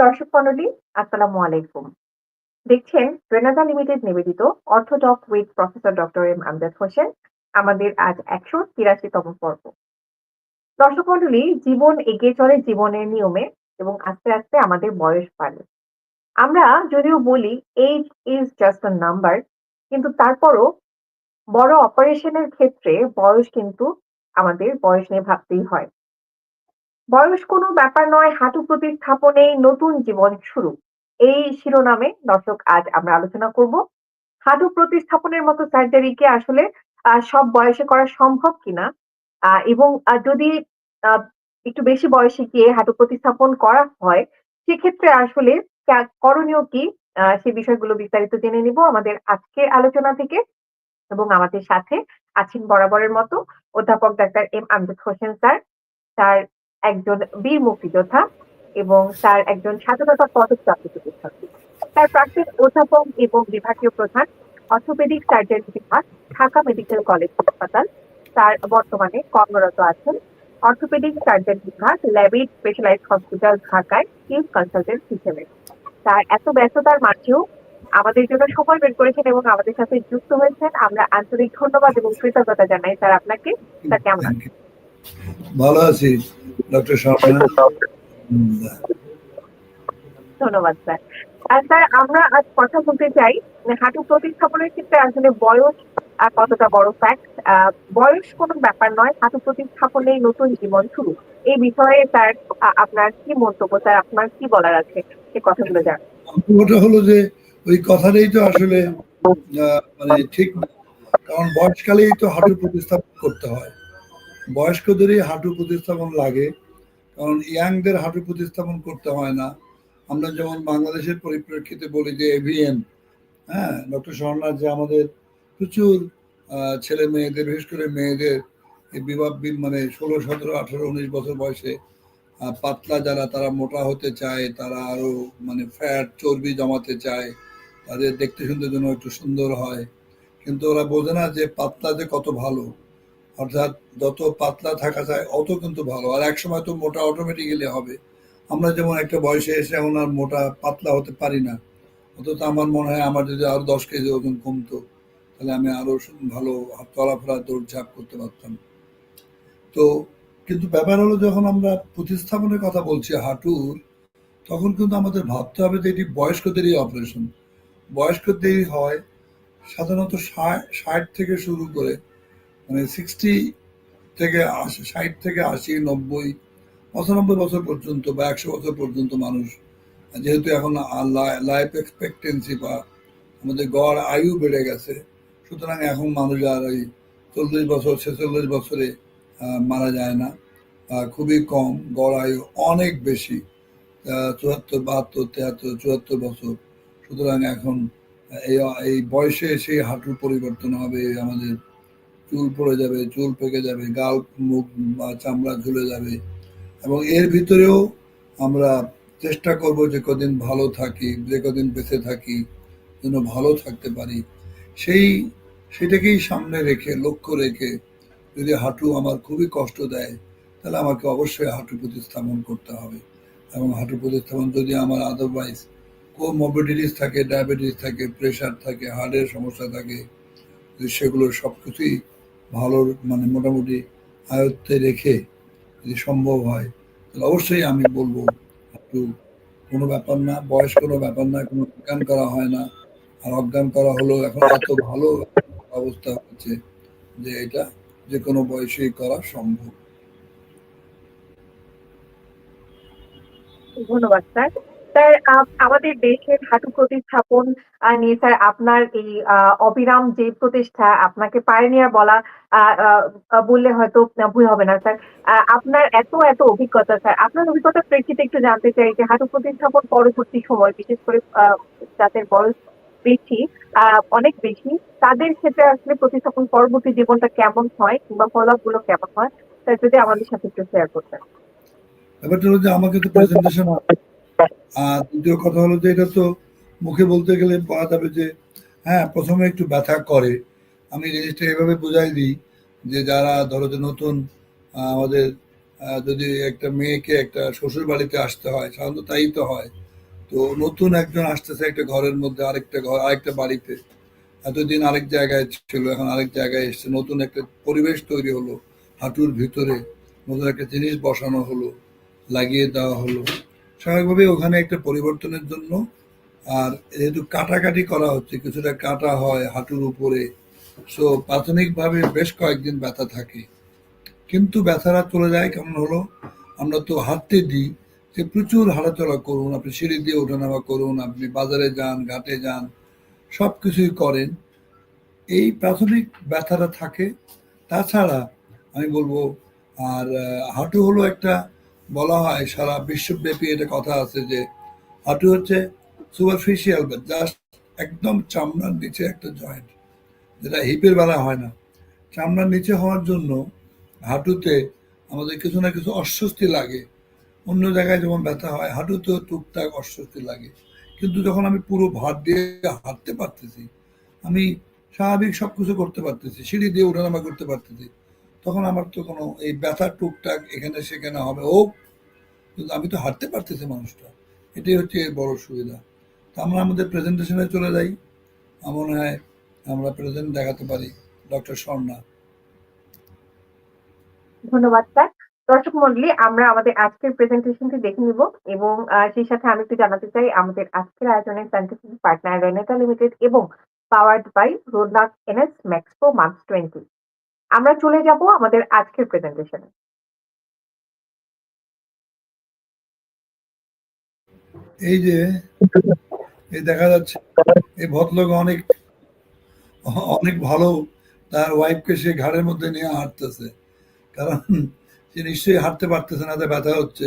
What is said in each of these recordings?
দর্শক মন্ডলী, আসসালামু আলাইকুম। দেখছেন রেনাজা লিমিটেড নিবেদিত orthodoc with professor doctor M Amjad Hossain আমাদের আজ একশো তিরাশিতম পর্ব। দর্শক মন্ডলী, জীবন এগিয়ে চলে জীবনের নিয়মে এবং আস্তে আস্তে আমাদের বয়স বাড়ে। আমরা যদিও বলি age is just a number কিন্তু তারপরও বড় অপারেশনের ক্ষেত্রে বয়স কিন্তু আমাদের বয়স নিয়ে ভাবতেই হয়। বয়স কোনো ব্যাপার নয়, হাঁটু প্রতিস্থাপনে নতুন জীবন শুরু। এই শিরোনামে দর্শক আজ আমরা আলোচনা করব, হাঁটু প্রতিস্থাপনের মতো সার্জারিকে আসলে সব বয়সে করা সম্ভব কিনা? এবং যদি একটু বেশি বয়সে গিয়ে হাঁটু প্রতিস্থাপন করা হয়, সেক্ষেত্রে আসলে করণীয় কি? সে বিষয়গুলো বিস্তারিত জেনে নিব আমাদের আজকের আলোচনা থেকে। এবং আমাদের সাথে আছেন বরাবরের মতো অধ্যাপক doctor M Amjad Hossain sir. তার একজন বীর মুক্তিযোদ্ধা এবং তার একজন স্বাধীনতা পদকপ্রাপ্ত চিকিৎসক তার প্রাক্তন অধ্যাপক এবং বিভাগীয় প্রধান, অর্থোপেডিক সার্জারি বিভাগ, ঢাকা মেডিকেল কলেজ হাসপাতাল, তার বর্তমানে কর্মরত আছেন। অর্থোপেডিক সার্জারি বিভাগ ল্যাবিড স্পেশালাইজড হসপিটাল ঢাকায় চিফ কনসালটেন্ট হিসেবে। তার এত ব্যস্ততার মাঝেও আমাদের জন্য সময় বের করেছেন এবং আমাদের সাথে যুক্ত হয়েছেন। আমরা আন্তরিক ধন্যবাদ এবং কৃতজ্ঞতা জানাই স্যার আপনাকে। স্যার, কেমন আছেন? ভালো আছি ডক্টর শর্মা ধন্যবাদ স্যার আর স্যার আমরা আজ কথা বলতে চাই হাঁটু প্রতিস্থাপনের ক্ষেত্রে আসলে বয়স কতটা বড় ফ্যাক্ট বয়স কোনো ব্যাপার নয় হাঁটু প্রতিস্থাপনে নতুন জীবন শুরু। এই বিষয়ে স্যার আপনার কি মন্তব্য স্যার আপনার কি বলার আছে সে কথাগুলো জান ওটা হলো যে ওই কথাটাই তো আসলে মানে ঠিক না। কারণ বয়সকালেই তো হাঁটু প্রতিস্থাপন করতে হয়। বয়স্কদেরই হাঁটু প্রতিস্থাপন লাগে, কারণ ইয়াংদের হাঁটু প্রতিস্থাপন করতে হয় না। আমরা যেমন বাংলাদেশের পরিপ্রেক্ষিতে বলি যে এভিএন হ্যাঁ ডক্টর স্বর্ণার যে আমাদের প্রচুর ছেলে মেয়েদের, বিশেষ করে মেয়েদের বিবাহ মানে ষোলো, সতেরো, আঠেরো, উনিশ বছর বয়সে পাতলা যারা, তারা মোটা হতে চায়, তারা আরও মানে ফ্যাট চর্বি জমাতে চায়, তাদের দেখতে শুনতে যেন একটু সুন্দর হয়। কিন্তু ওরা বোঝে না যে পাতলা যে কত ভালো। অর্থাৎ যত পাতলা থাকা যায়, অত কিন্তু ভালো। আর এক সময় তো মোটা অটোমেটিক্যালি হবে। আমরা যেমন একটা বয়সে এসে এখন আর মোটা, পাতলা হতে পারি না। অথচ আমার মনে হয় আমার যদি আরও দশ কেজি ওজন কমতো, তাহলে আমি আরও ভালো চলাফেরা, দৌড়ঝাঁপ করতে পারতাম। তো কিন্তু ব্যাপার হলো যখন আমরা প্রতিস্থাপনের কথা বলছি হাঁটুর, তখন কিন্তু আমাদের ভাবতে হবে যে এটি বয়স্কদেরই অপারেশন বয়স্কদেরই হয়, সাধারণত ষাট থেকে শুরু করে মানে সিক্সটি থেকে আশি, ষাট থেকে আশি, নব্বই, পঁচানব্বই বছর পর্যন্ত বা একশো বছর পর্যন্ত মানুষ, যেহেতু এখন লাইফ এক্সপেক্টেন্সি বা আমাদের গড় আয়ু বেড়ে গেছে, সুতরাং এখন মানুষ আর ওই চল্লিশ বছর, ছেচল্লিশ বছরে মারা যায় না খুবই কম, গড় আয়ু অনেক বেশি চুয়াত্তর, বাহাত্তর, তিয়াত্তর, চুয়াত্তর বছর, সুতরাং এখন এই এই বয়সে এসে হাঁটুর পরিবর্তন হবে আমাদের চুল পড়ে যাবে, চুল পেকে যাবে, গাল, মুখ, বা চামড়া ঝুলে যাবে। এবং এর ভিতরেও আমরা চেষ্টা করব যে কদিন ভালো থাকি, যে কদিন বেঁচে থাকি, যেন ভালো থাকতে পারি। সেই, সেটাকেই সামনে রেখে, লক্ষ্য রেখে যদি হাঁটু আমার খুবই কষ্ট দেয়, তাহলে আমাকে অবশ্যই হাঁটু প্রতিস্থাপন করতে হবে। এবং হাঁটু প্রতিস্থাপন যদি আমার আদারওয়াইজ কোমোবিডিটিস থাকে ডায়াবেটিস থাকে প্রেশার থাকে হার্টের সমস্যা থাকে সেগুলো সব কিছুই ভালো মানে মোটামুটি আয়ত্তে রেখে যদি সম্ভব হয়, তাহলে অবশ্যই আমি বলব একটু কোনো ব্যাপার না, বয়স কোনো ব্যাপার না, কোনো অজ্ঞান করা হয় না। আর অজ্ঞান করা হলো এখন এত ভালো অবস্থা হচ্ছে যে এটা যে কোনো বয়সেই করা সম্ভব। ধন্যবাদ, স্যার। স্যার আমাদের দেশের হাঁটু প্রতিস্থাপন নিয়ে স্যার আপনার এই অবিরাম যে প্রতিষ্ঠা আপনাকে পায়োনিয়ার বলা বললে হয়তো ভুল হবে না স্যার আপনার এত এত অভিজ্ঞতা স্যার আপনার অভিজ্ঞতার প্রেক্ষিতে একটু জানতে চাই যে হাঁটু প্রতিস্থাপন পরবর্তী সময়, বিশেষ করে যাদের বয়স বেশি অনেক বেশি, তাদের ক্ষেত্রে আসলে প্রতিস্থাপন পরবর্তী জীবনটা কেমন হয় কিংবা ফলাফগুলো কেমন হয় স্যার যদি আমাদের সাথে একটু শেয়ার করতেন। আমাকে তো প্রেজেন্টেশন আর দ্বিতীয় কথা হলো যে এটা তো মুখে বলতে গেলে যাবে যে হ্যাঁ প্রথমে একটু ব্যথা করে। আমি এভাবে বুঝাই দিই যে যারা ধরো যে নতুন আমাদের যদি একটা মেয়েকে একটা শ্বশুর বাড়িতে আসতে হয়, সাধারণত তাই তো হয়। তো নতুন একজন আসতেছে একটা ঘরের মধ্যে, আরেকটা ঘর, আরেকটা বাড়িতে। এতদিন আরেক জায়গায় ছিল, এখন আরেক জায়গায় এসছে। নতুন একটা পরিবেশ তৈরি হলো, হাঁটুর ভিতরে। নতুন একটা জিনিস বসানো হলো, লাগিয়ে দেওয়া হলো। স্বাভাবিকভাবে ওখানে একটা পরিবর্তনের জন্য, আর যেহেতু কাটাকাটি করা হচ্ছে, কিছুটা কাটা হয় হাঁটুর উপরে সো প্রাথমিকভাবে বেশ কয়েকদিন ব্যথা থাকে। কিন্তু ব্যথাটা চলে যায়, কেমন হলো? আমরা তো হাঁটতে দিই, যে প্রচুর হাঁটাচলা করুন, আপনি সিঁড়ি দিয়ে ওঠানামা করুন, আপনি বাজারে যান, ঘাটে যান সব কিছুই করেন। এই প্রাথমিক ব্যথাটা থাকে। তাছাড়া আমি বলব, আর হাঁটু হলো একটা বলা হয়, সারা বিশ্বব্যাপী এটা কথা আছে যে হাঁটু হচ্ছে সুপারফিশিয়াল জাস্ট একদম চামড়ার নিচে একটা জয়েন্ট যেটা হিপের বেলা হয় না। চামড়ার নিচে হওয়ার জন্য হাঁটুতে আমাদের কিছু না কিছু অস্বস্তি লাগে। অন্য জায়গায় যেমন ব্যথা হয়, হাঁটুতেও টুকটাক অস্বস্তি লাগে। কিন্তু যখন আমি পুরো ভাত দিয়ে হাঁটতে পারতেছি, আমি স্বাভাবিক সব কিছু করতে পারতেছি, সিঁড়ি দিয়ে ওঠানামা করতে পারতেছি তখন আমার তো কোনো এই ব্যথা টুকটাক এখানে সেখানে হবে ও কিন্তু আমি তো হাঁটতে পারতেছি মানুষটা। এটাই হচ্ছে বড় সুবিধা। তো আমরা আমাদের প্রেজেন্টেশনে চলে যাই। আমার মনে হয় আমরা প্রেজেন্ট দেখাতে পারি ডক্টর স্বর্ণা। ধন্যবাদ স্যার দর্শক মন্ডলী, আমরা আমাদের আজকের প্রেজেন্টেশনটি দেখে নিব এবং সেই সাথে আমি একটু জানাতে চাই, আমাদের আজকের আয়োজনের সাইন্টিফিক পার্টনার রেনেটা লিমিটেড এবং powered by Rodlac NS Maxpro March twenty আমরা চলে যাব আমাদের আজকের প্রেজেন্টেশনে এই যে, এই দেখা যাচ্ছে, এই ভদ্রলোক অনেক অনেক ভালো, তার ওয়াইফকে সে ঘাড়ের মধ্যে নিয়ে হাঁটতেছে। কারণ সে নিশ্চয়ই হাঁটতে পারতেছে না ব্যথা হচ্ছে,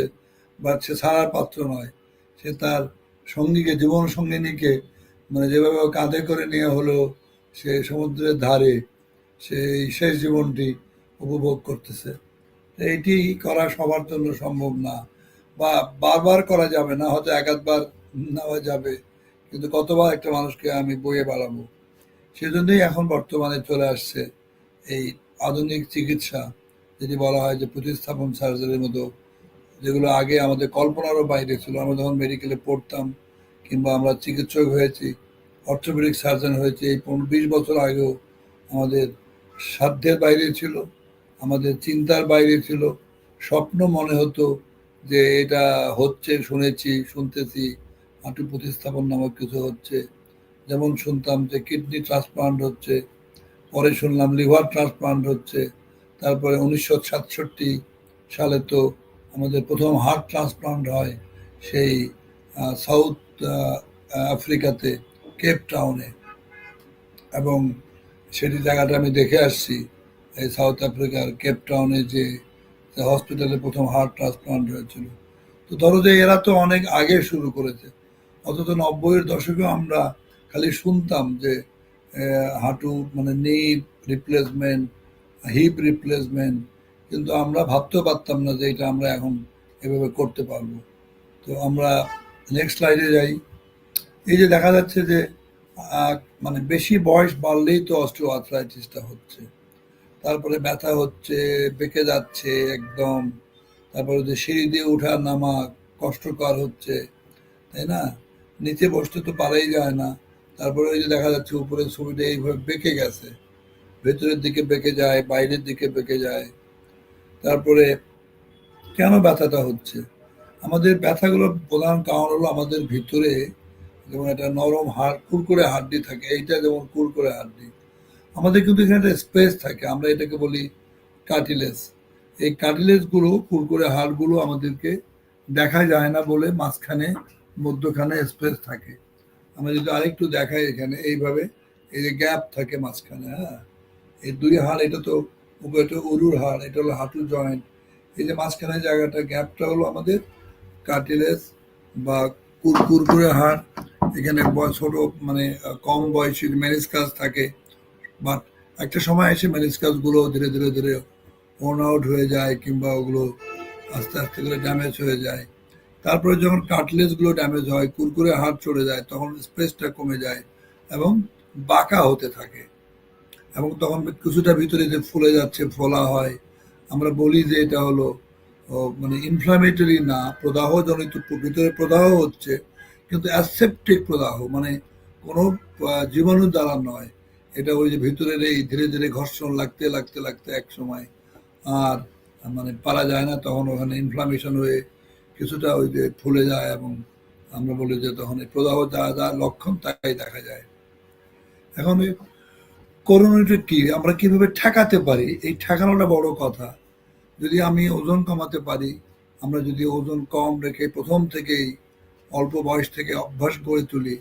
বা সে ছাড়ার পাত্র নয়। সে তার সঙ্গীকে, জীবন সঙ্গিনীকে মানে যেভাবে কাঁধে করে নিয়ে হলো, সে সমুদ্রের ধারে সেই শেষ জীবনটি উপভোগ করতেছে। এটি করা সবার জন্য সম্ভব না বা বারবার করা যাবে না, হয়তো এক আধবার নেওয়া যাবে, কিন্তু কতবার একটা মানুষকে আমি বয়ে বাড়াবো? সেজন্যই এখন বর্তমানে চলে আসছে এই আধুনিক চিকিৎসা, যেটি বলা হয় যে প্রতিস্থাপন সার্জারির মতো, যেগুলো আগে আমাদের কল্পনারও বাইরে ছিল। আমরা যখন মেডিকেলে পড়তাম কিংবা আমরা চিকিৎসক হয়েছি অর্থোপেডিক সার্জন হয়েছি, এই পনেরো বিশ বছর আগেও আমাদের সাধ্যের বাইরে ছিল, আমাদের চিন্তার বাইরে ছিল, স্বপ্ন মনে হতো যে এটা হচ্ছে, শুনেছি, শুনতেছি হাঁটু প্রতিস্থাপন নামক কিছু হচ্ছে। যেমন শুনতাম যে কিডনি ট্রান্সপ্লান্ট হচ্ছে, পরে শুনলাম লিভার ট্রান্সপ্লান্ট হচ্ছে, তারপরে উনিশশো সাতষট্টি সালে তো আমাদের প্রথম হার্ট ট্রান্সপ্লান্ট হয় সেই সাউথ আফ্রিকাতে, কেপ টাউনে। এবং সেটি জায়গাটা আমি দেখে আসছি, এই সাউথ আফ্রিকার কেপ টাউনে যে হসপিটালে প্রথম হার্ট ট্রান্সপ্লান্ট হয়েছিল। তো ধরো যে এরা তো অনেক আগে শুরু করেছে, অথচ নব্বইয়ের দশকেও আমরা খালি শুনতাম যে হাঁটু মানে নি রিপ্লেসমেন্ট হিপ রিপ্লেসমেন্ট কিন্তু আমরা ভাবতেও পারতাম না যে এটা আমরা এখন এভাবে করতে পারব। তো আমরা নেক্সট স্লাইডে যাই। এই যে দেখা যাচ্ছে যে মানে বেশি বয়স বাড়লেই তো অস্ট্রো আর্থ্রাইটিসটা হচ্ছে। তারপরে ব্যথা হচ্ছে, বেঁকে যাচ্ছে একদম। তারপরে যে সিঁড়ি দিয়ে ওঠা নামা কষ্টকর হচ্ছে, তাই না? নিচে বসতে তো পারাই যায় না। তারপরে ওই যে দেখা যাচ্ছে উপরের ছবিটা এইভাবে বেঁকে গেছে। ভেতরের দিকে বেঁকে যায়, বাইরের দিকে বেঁকে যায়। তারপরে কেন ব্যথাটা হচ্ছে? আমাদের ব্যথাগুলোর প্রধান কারণ হলো আমাদের ভিতরে যেমন একটা নরম হাড় কুরকুরে হাড্ডি থাকে, এইটা যেমন কুরকুরে হাড্ডি। আমাদের কিন্তু এখানে একটা স্পেস থাকে, আমরা এটাকে বলি কার্টিলেজ এই কার্টিলেজগুলো কুরকুরে হাড়গুলো আমাদেরকে দেখা যায় না বলে মাঝখানে, মধ্যখানে স্পেস থাকে। আমরা যদি আরেকটু দেখাই এখানে, এইভাবে, এই যে গ্যাপ থাকে মাঝখানে হ্যাঁ? এই দুই হাড়, এটা তো এটা উরুর হাড়, এটা হলো হাঁটু জয়েন্ট এই যে মাঝখানে জায়গাটা গ্যাপটা হলো আমাদের কার্টিলেজ বা কুর কুরকুরে হাড়। এখানে ছোট মানে কম বয়সী মেনিসকাস থাকে বাট একটা সময় এসে মেনিসকাসগুলো ধীরে ধীরে ধীরে ওর্ন আউট হয়ে যায় কিংবা ওগুলো আস্তে আস্তে করে ড্যামেজ হয়ে যায়। তারপরে যখন কাটলেসগুলো ড্যামেজ হয়, কুরকুরে হাড় চড়ে যায়, তখন স্পেসটা কমে যায় এবং বাঁকা হতে থাকে এবং তখন কিছুটা ভিতরে যে ফুলে যাচ্ছে, ফোলা হয়। আমরা বলি যে এটা হলো মানে ইনফ্লামেটরি না, প্রদাহজনিত, ভিতরে প্রদাহ হচ্ছে কিন্তু অ্যাসেপ্টিক প্রদাহ মানে কোনো আহ, জীবাণু দ্বারা নয়। এটা ওই যে ভিতরের এই ধীরে ধীরে ঘর্ষণ লাগতে লাগতে লাগতে এক সময় আর মানে পারা যায় না তখন ওখানে ইনফ্লামেশন হয়ে কিছুটা ওই যে ফুলে যায় এবং আমরা বলি যে তখন এই প্রদাহ যা যা লক্ষণ তাই দেখা যায়। এখন করোনাটা কি? আমরা কীভাবে ঠেকাতে পারি? এই ঠেকানোটা বড় কথা। যদি আমি ওজন কমাতে পারি আমরা যদি ওজন কম রেখে প্রথম থেকেই অল্প বয়স থেকে অভ্যাস গড়ে তুলি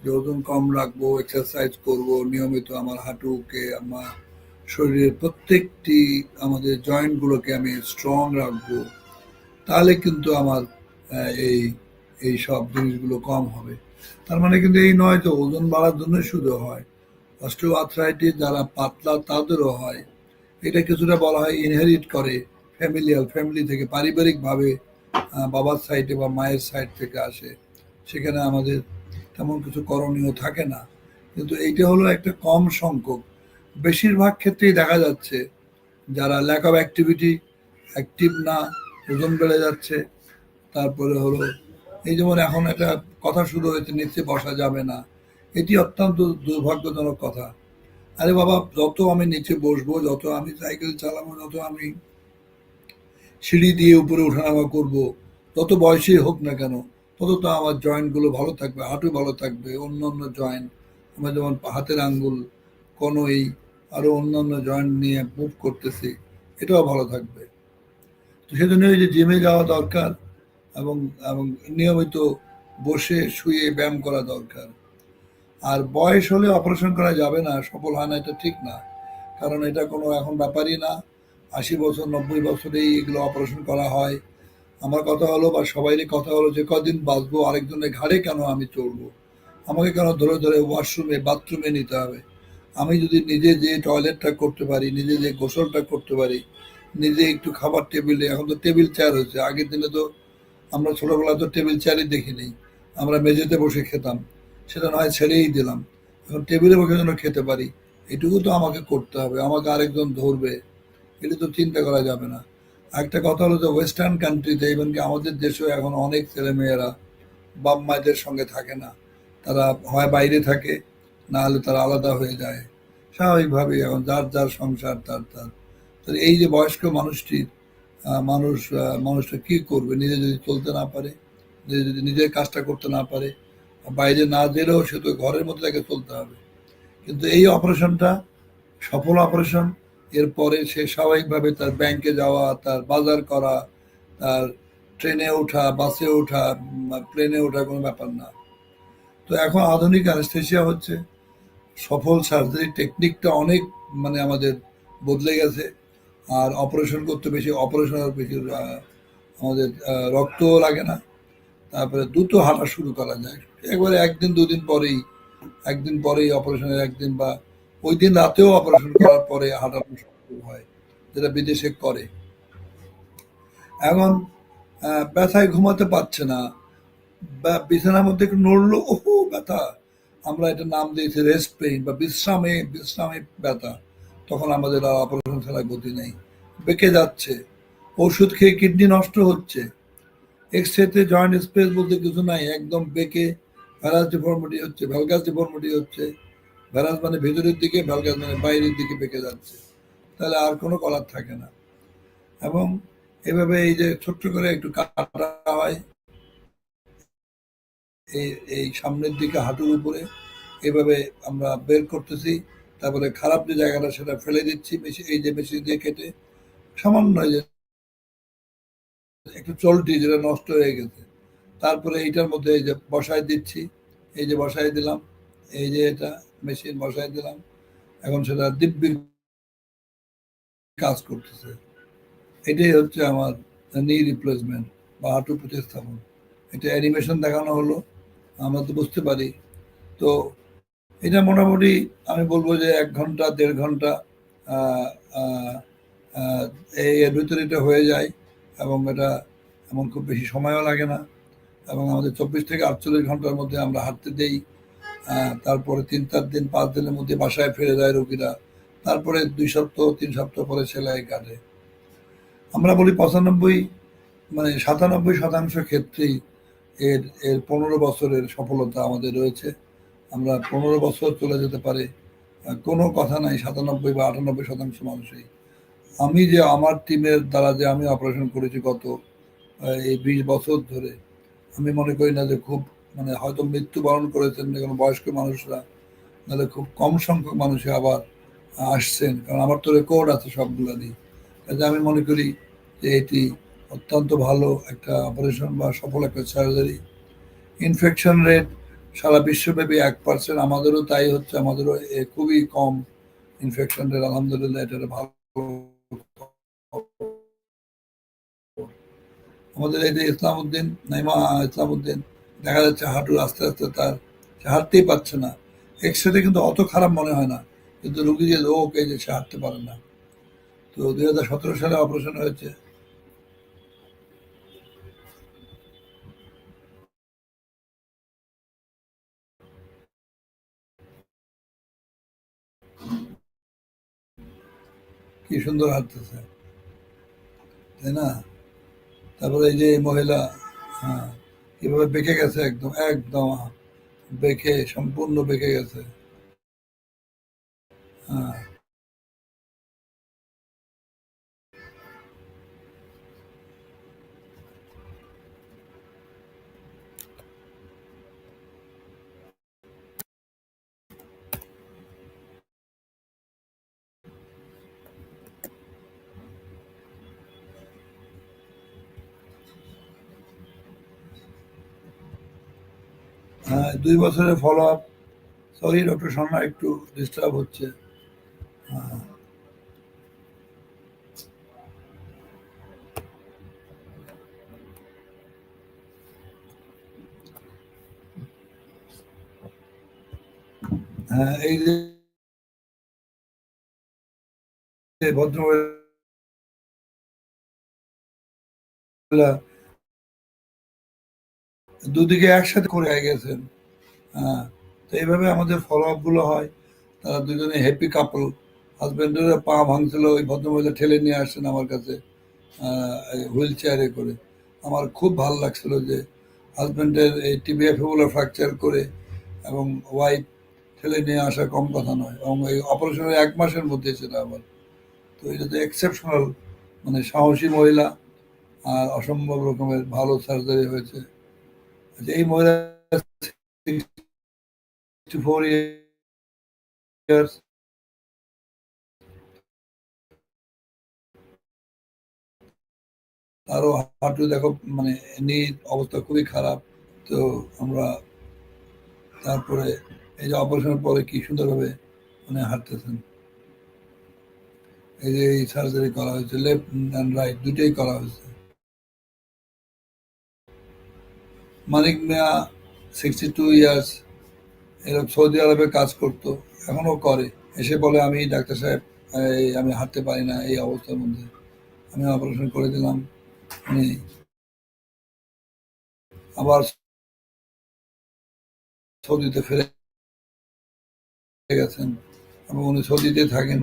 যে ওজন কম রাখব এক্সারসাইজ করব, নিয়মিত আমার হাঁটুকে, আমার শরীরের প্রত্যেকটি আমাদের জয়েন্টগুলোকে আমি স্ট্রং রাখব, তাহলে কিন্তু আমার এই এই সব জিনিসগুলো কম হবে। তার মানে কিন্তু এই নয় যে ওজন বাড়ার জন্য শুধু হয় অস্টিও আর্থ্রাইটিস যারা পাতলা তাদেরও হয়। এটা কিছুটা বলা হয় ইনহেরিট করে ফ্যামিলিয়াল ফ্যামিলি থেকে পারিবারিকভাবে বাবার সাইডে বা মায়ের সাইড থেকে আসে। সেখানে আমাদের তেমন কিছু করণীয় থাকে না। কিন্তু এইটা হলো একটা কম সংখ্যক। বেশিরভাগ ক্ষেত্রেই দেখা যাচ্ছে যারা ল্যাক অফ অ্যাক্টিভিটি অ্যাক্টিভ না, ওজন বেড়ে যাচ্ছে। তারপরে হলো এই যেমন এখন একটা কথা শুরু হয়েছে, নিচে বসা যাবে না। এটি অত্যন্ত দুর্ভাগ্যজনক কথা। আরে বাবা, যত আমি নিচে বসবো, যত আমি সাইকেল চালাবো, যত আমি সিঁড়ি দিয়ে উপরে ওঠানামা করব। তত বয়সেই হোক না কেন, তত তো আমার জয়েন্টগুলো ভালো থাকবে, হাঁটু ভালো থাকবে অন্য অন্য জয়েন্ট, আমরা যেমন হাতের আঙ্গুল কনই আরও অন্যান্য জয়েন্ট নিয়ে মুভ করতেছি, এটাও ভালো থাকবে। তো সেজন্য ওই যে জিমে যাওয়া দরকার এবং এবং নিয়মিত বসে শুয়ে ব্যায়াম করা দরকার। আর বয়স হলে অপারেশন করা যাবে না, সফল হয় না, এটা ঠিক না। কারণ এটা কোনো এখন ব্যাপারই না। আশি বছর, নব্বই বছরেই এগুলো অপারেশন করা হয়। আমার কথা হলো বা সবাইরই কথা হলো যে কদিন বাঁচবো, আরেকজনের ঘাড়ে কেন আমি চড়বো? আমাকে কেন ধরে ধরে ওয়াশরুমে বাথরুমে নিতে হবে? আমি যদি নিজে যে টয়লেটটা করতে পারি, নিজে যে গোসলটা করতে পারি, নিজে একটু খাবার টেবিলে এখন তো টেবিল চেয়ার হয়েছে, আগের দিনে তো আমরা ছোটবেলা তো টেবিল চেয়ারই দেখিনি। আমরা মেঝেতে বসে খেতাম, সেটা নয় ছেড়েই দিলাম। এখন টেবিলে বসে যেন খেতে পারি, এটুকু তো আমাকে করতে হবে, আমাকে আরেকজন ধরবে। এটা তো চিন্তা করা যাবে না। একটা কথা হলো যে ওয়েস্টার্ন কান্ট্রিতে ইভেন কি আমাদের দেশেও এখন অনেক ছেলেমেয়েরা বাপ মায়েদের সঙ্গে থাকে না। তারা হয় বাইরে থাকে, না হলে তারা আলাদা হয়ে যায়। স্বাভাবিকভাবেই এখন যার যার সংসার, তার তার। এই যে বয়স্ক মানুষটির মানুষ মানুষটা কি করবে? নিজে যদি চলতে না পারে, নিজে যদি নিজের কাজটা করতে না পারে বাইরে না গেলেও সে তো ঘরের মধ্যে তাকে চলতে হবে। কিন্তু এই অপারেশনটা সফল অপারেশন এরপরে সে স্বাভাবিকভাবে তার ব্যাংকে যাওয়া, তার বাজার করা, তার ট্রেনে ওঠা, বাসে ওঠা প্লেনে ওঠা কোনো ব্যাপার না। তো এখন আধুনিক অ্যানেস্থেশিয়া হচ্ছে। সফল সার্জারি টেকনিকটা অনেক মানে আমাদের বদলে গেছে। আর অপারেশন করতে বেশি অপারেশনের বেশি আমাদের রক্তও লাগে না। তারপরে দ্রুত হাঁটা শুরু করা যায়। একবারে একদিন, দুদিন পরেই, একদিন পরেই অপারেশনের একদিন বা ওই দিন রাতেও অপারেশন করার পরে হাঁটানো শুরু হয়, যেটা বিদেশে করে। এখন ব্যথায় ঘুমাতে পারছে না বিছানার মধ্যে একটু নড়লো, ওহো, ব্যথা। আমরা এটা নাম দিয়েছি রেস্ট পেইন বা বিশ্রামে বিশ্রামে ব্যথা। তখন আমাদের আর অপারেশন ছাড়া গতি নেই। বেঁকে যাচ্ছে। ওষুধ খেয়ে কিডনি নষ্ট হচ্ছে। এক্স রেতে জয়েন্ট স্পেস বলতে কিছু নাই, একদম বেঁকে ভ্যারাস ডিফর্মিটি হচ্ছে ভ্যালগাস ডিফর্মিটি হচ্ছে। ভ্যারাস মানে ভেতরের দিকে ভ্যালগাস মানে বাইরের দিকে বেঁকে যাচ্ছে। তাহলে আর কোনো কলার থাকে না। এবং এভাবে এই যে ছোট্ট করে একটু কাটা হয়, এই এই সামনের দিকে হাঁটুর উপরে, এভাবে আমরা বের করতেছি। তারপরে খারাপ যে জায়গাটা, সেটা ফেলে দিচ্ছি মেশিন এই যে মেশিন দিয়ে কেটে। সামান্য যে একটু চলটি যেটা নষ্ট হয়ে গেছে। তারপরে এইটার মধ্যে এই যে বসায় দিচ্ছি, এই যে বসায় দিলাম, এই যে এটা। মেশিন বসায় দিলাম। এখন সেটা দিব্যি কাজ করতেছে। এটাই হচ্ছে আমার নি রিপ্লেসমেন্ট বা হাঁটু প্রতিস্থাপন। এটা অ্যানিমেশন দেখানো হলো, আমরা তো বুঝতে পারি। তো এটা মোটামুটি আমি বলব যে এক ঘণ্টা, দেড় ঘণ্টা এর ভিতরে এটা হয়ে যায় এবং এটা এমন খুব বেশি সময়ও লাগে না। এবং আমাদের চব্বিশ থেকে আটচল্লিশ ঘণ্টার মধ্যে আমরা হাঁটতে দেই। তারপরে তিন চার দিন, পাঁচ দিনের মধ্যে বাসায় ফিরে যায় রোগীরা। তারপরে দুই সপ্তাহ, তিন সপ্তাহ পরে সেলাই কাটে আমরা বলি পঁচানব্বই মানে সাতানব্বই শতাংশ ক্ষেত্রেই এর এর পনেরো বছরের সফলতা আমাদের রয়েছে। আমরা পনেরো বছর চলে যেতে পারে। কোনো কথা নাই, সাতানব্বই বা আটানব্বই শতাংশ মানুষই। আমি যে আমার টিমের দ্বারা যে আমি অপারেশন করেছি গত এই বিশ বছর ধরে, আমি মনে করি না যে খুব মানে হয়তো মৃত্যুবরণ করেছেন যেগুলো বয়স্ক মানুষরা, নাহলে খুব কম সংখ্যক মানুষই আবার আসছেন, কারণ আমার তো রেকর্ড আছে সবগুলোরই। কাজে আমি মনে করি যে এটি অত্যন্ত ভালো একটা অপারেশন বা সফল একটা সার্জারি ইনফেকশন রেট সারা বিশ্বব্যাপী এক পার্সেন্ট আমাদেরও তাই হচ্ছে, আমাদেরও খুবই কম ইনফেকশন রেট আলহামদুলিল্লাহ এটা ভালো আমাদের এই যে ইসলাম উদ্দিন নাইমা ইসলাম উদ্দিন দেখা যাচ্ছে হাঁটু আস্তে আস্তে তার সে হাঁটতেই পারছে না। এক্সরেতে কিন্তু অত খারাপ মনে হয় না, কিন্তু রুগী যে লোক এই যে সে হাঁটতে পারে না। তো দুই হাজার সতেরো সালে অপারেশন হয়েছে। কি সুন্দর হাঁটতেছে, তাই না? তারপরে এই যে মহিলা হ্যাঁ। কীভাবে বেঁকে গেছে একদম একদম বেঁকে সম্পূর্ণ বেঁকে গেছে। হ্যাঁ দুই বছরের follow up sorry doctor Sharma, একটু ডিস্টার্ব হচ্ছে। হ্যাঁ। হ্যাঁ এই যে ভদ্রমহিলা দুদিকে একসাথে করে গেছেন। হ্যাঁ তো এইভাবে আমাদের ফলো আপগুলো হয়। তারা দুজনে হ্যাপি কাপল হাজবেন্ডের পা ভাঙছিল, ওই ভদ্রমহিলা ঠেলে নিয়ে আসছেন আমার কাছে হুইল চেয়ারে করে। আমার খুব ভালো লাগছিল যে হাজবেন্ডের এই টিবিএফগুলো ফ্র্যাকচার করে এবং ওয়াইফ ঠেলে নিয়ে আসা কম কথা নয় এবং এই অপারেশনের এক মাসের মধ্যে সেটা আবার। তো এটা তো এক্সেপশনাল মানে সাহসী মহিলা, আর অসম্ভব রকমের ভালো সার্জারি হয়েছে। এই হাঁটু দেখো মানে এমনি অবস্থা খুবই খারাপ। তো আমরা তারপরে এই যে অপারেশনের পরে কি সুন্দরভাবে মানে হাঁটতেছেন। এই যে এই সার্জারি করা হয়েছে লেফট অ্যান্ড রাইট দুটোই করা হয়েছে। Manik Mia sixty two years এরকম সৌদি আরবে কাজ করতো, এখনও করে। এসে বলে, আমি ডাক্তার সাহেব, এই, আমি হাঁটতে পারি না, এই অবস্থার মধ্যে। আমি অপারেশন করে দিলাম উনি আবার সৌদিতে ফিরে গেছেন। এবং উনি সৌদিতে থাকেন।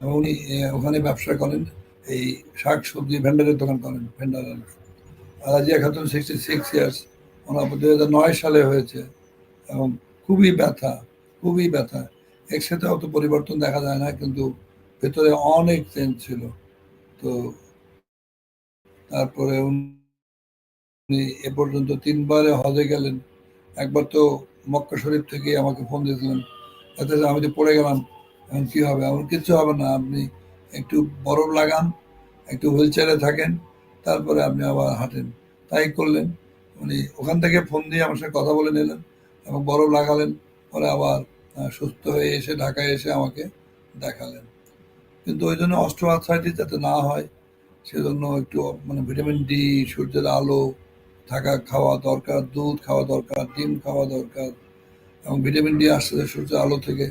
এবং উনি ওখানে ব্যবসা করেন, এই শাক সবজি ভেন্ডারের দোকান করেন, vendor Razia Khatun sixty six years ওনার দু হাজার নয় সালে হয়েছে, এবং খুবই ব্যথা খুবই ব্যথা। একসাথে অত পরিবর্তন দেখা যায় না, কিন্তু ভেতরে অনেক চেঞ্জ ছিল। তো তারপরে উনি এ পর্যন্ত তিনবারে হজে গেলেন। একবার তো মক্কা শরীফ থেকে আমাকে ফোন দিয়েছিলেন তাতে আমি তো পড়ে গেলাম, এখন কি হবে? আমার কিচ্ছু হবে না, আপনি একটু বরফ লাগান, একটু হুইল চেয়ারে থাকেন তারপরে আপনি আবার হাঁটেন। তাই করলেন। উনি ওখান থেকে ফোন দিয়ে আমার সাথে কথা বলে নিলেন এবং বরফ লাগালেন। পরে আবার সুস্থ হয়ে এসে ঢাকায় এসে আমাকে দেখালেন। কিন্তু ওই জন্য অস্ট্রো আর্থ্রাইটিস যাতে না হয়, সেজন্য একটু মানে ভিটামিন ডি, সূর্যের আলো, থাকা খাওয়া দরকার, দুধ খাওয়া দরকার, ডিম খাওয়া দরকার এবং ভিটামিন ডি আসছে সূর্যের আলো থেকে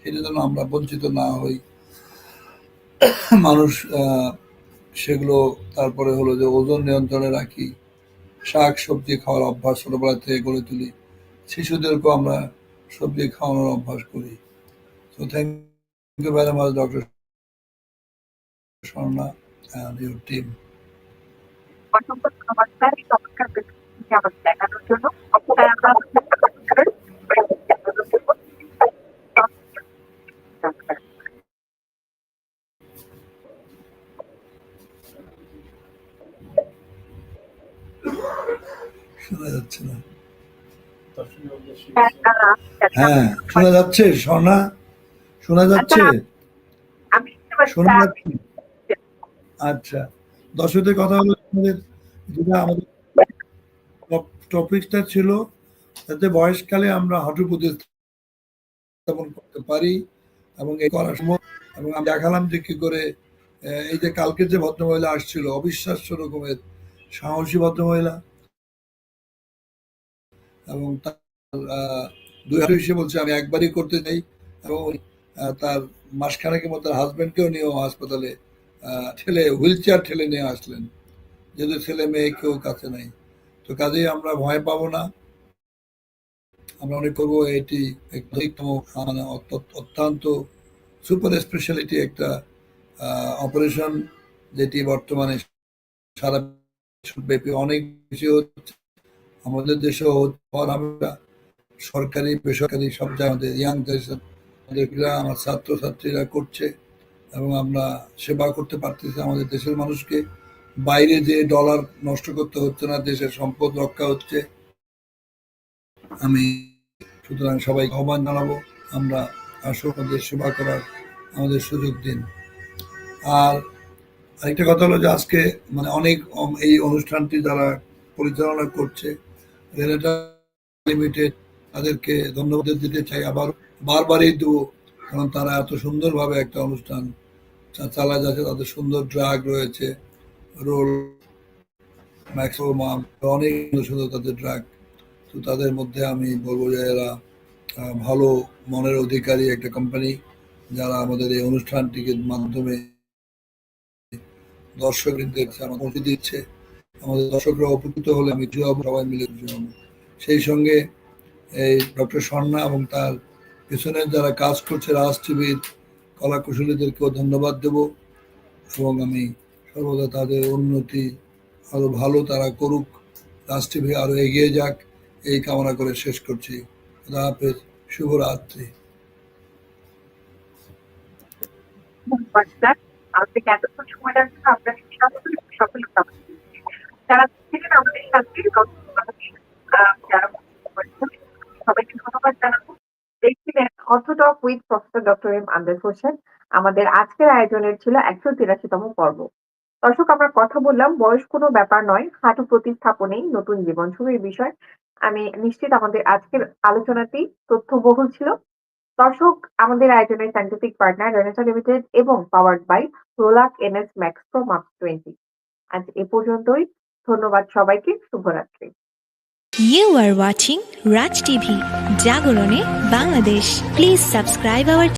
সেটা যেন আমরা বঞ্চিত না হই। মানুষ সেগুলো তারপরে হলো যে ওজন নিয়ন্ত্রণে রাখি, শাক সবজি খাওয়ার অভ্যাস ছোটবেলা থেকে গড়ে তুলি, শিশুদেরকেও আমরা সবজি খাওয়ানোর অভ্যাস করি। তো thank you very much doctor Swarna team অসংখ্য ধন্যবাদ স্যার এই চমৎকার জন্য। শোনা যাচ্ছে না। হ্যাঁ শোনা যাচ্ছে? সোনা শোনা যাচ্ছে? আমি শুনতে পাচ্ছি, শোনা যাচ্ছে? আচ্ছা দর্শকদের কথা হলো আমাদের যেটা আমাদের টপিকটা ছিল যাতে বয়সকালে আমরা হাঁটু প্রতিস্থাপন করতে পারি এবং এই করার সময় এবং আমি দেখালাম যে কি করে এই যে কালকে যে ভদ্রমহিলা আসছিল অবিশ্বাস্য রকমের সাহসী ভদ্রমহিলা এবং তার দুই হাজার হিসেবে বলছে, আমি একবারই করতে চাই। এবং তার মাসখানেকের মধ্যে তার হাজবেন্ডকেও নিয়েও হাসপাতালে ঠেলে হুইল চেয়ার ঠেলে নিয়ে আসলেন। যেহেতু ছেলে মেয়ে কেউ কাছে নাই। তো কাজেই আমরা ভয় পাবো না। আমরা মনে করব এটি অত্যন্ত সুপার স্পেশালিটি একটা অপারেশন যেটি বর্তমানে সারা ব্যাপী অনেক বেশি হচ্ছে। আমাদের হওয়ার আমরা সরকারি, বেসরকারি সব জায়গায় আমাদের ইয়াং আমাদেররা আমার ছাত্রছাত্রীরা করছে এবং আমরা সেবা করতে পারতেছি। আমাদের দেশের মানুষকে বাইরে যে ডলার নষ্ট করতে হচ্ছে না, দেশের সম্পদ রক্ষা হচ্ছে। আমি সুতরাং সবাই আহ্বান জানাব, আমরা আসো, আমাদের সেবা করার আমাদের সুযোগ দিন। আর আরেকটা কথা হলো যে আজকে মানে অনেক এই অনুষ্ঠানটি যারা পরিচালনা করছে লিমিটেড তাদেরকে ধন্যবাদ দিতে চাই। আবার বারবারই দেবো কারণ তারা এত সুন্দরভাবে একটা অনুষ্ঠান চালা যাচ্ছে, তাদের সুন্দর ড্রাগ রয়েছে, রোল, ম্যাক্সিমাম, অনেক সুন্দর তাদের ড্রাগ। তো তাদের মধ্যে আমি বলব যে এরা ভালো মনের অধিকারী একটা কোম্পানি যারা আমাদের এই অনুষ্ঠানটিকে মাধ্যমে দর্শকদের দিচ্ছে। আমাদের দর্শকরা উপকৃত হলে আমি সবাই মিলে সেই সঙ্গে এই ডক্টর স্বর্ণা এবং তার পেছনে যারা কাজ করছে রাজ টিভির কলা কুশলীদেরকেও ধন্যবাদ দেব এবং আমি সর্বদা তাদের উন্নতি আরও ভালো তারা করুক, রাজ টিভি আরও এগিয়ে যাক, এই কামনা করে শেষ করছি। খুদা হাফেজ, শুভরাত্রি। ধন্যবাদ, স্যার। এতক্ষণ সময় দেওয়ার জন্য আপনাকে সকল যারা ছিলেন, আমাদের সাথে উইথ প্রফেসর ডক্টর এম আন্দাজ হোসেন। আমাদের আজকের আয়োজনের ছিল একশো তিরাশিতম পর্ব। দর্শক, আমরা কথা বললাম, বয়স কোনো ব্যাপার নয় হাঁটু প্রতিস্থাপনেই নতুন জীবন শুরুর বিষয়। আমি নিশ্চিত আমাদের আজকের আলোচনাটি তথ্যবহুল ছিল। দর্শক, আমাদের আয়োজনের সায়েন্টিফিক পার্টনার রেনেসা লিমিটেড এবং powered by Rolac NS max pro mark twenty আজ এ পর্যন্তই। ধন্যবাদ সবাইকে শুভরাত্রি। You are watching Raj TV জাগরণে বাংলাদেশ প্লিজ সাবস্ক্রাইব আওয়ার